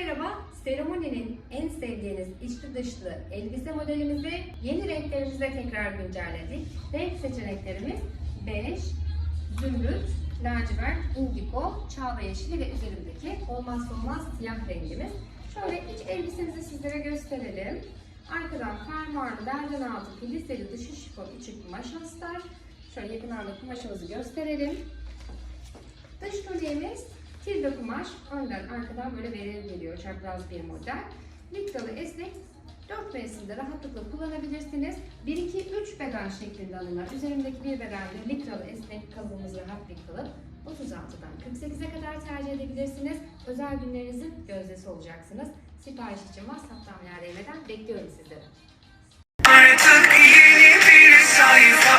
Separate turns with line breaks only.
merhaba. Ceremoninin en sevdiğiniz içli dışlı elbise modelimizi yeni renklerimizle tekrar güncelledik. Renk seçeneklerimiz bej, zümrüt, lacivert, indigo, çağla yeşili ve üzerindeki olmazsa olmaz siyah rengimiz. Şöyle iç elbisemizi sizlere gösterelim. Arkadan fermuarlı belden altı pliseli dışı şifon içi kumaş astar. Şöyle yakınlarda kumaşımızı gösterelim. Dış köleğimiz tilde kumaş, önden arkadan böyle verili geliyor çapraz bir model. Likralı esnek, 4 mevsimde rahatlıkla kullanabilirsiniz. 1-2-3 beden şeklinde alınır. Üzerindeki bir bedende likralı esnek kalıbımız rahat bir kalıp. 36'dan 48'e kadar tercih edebilirsiniz. Özel günlerinizin gözdesi olacaksınız. Sipariş için WhatsApp'tan veya DM'den bekliyorum sizleri.
Artık yeni bir sayfa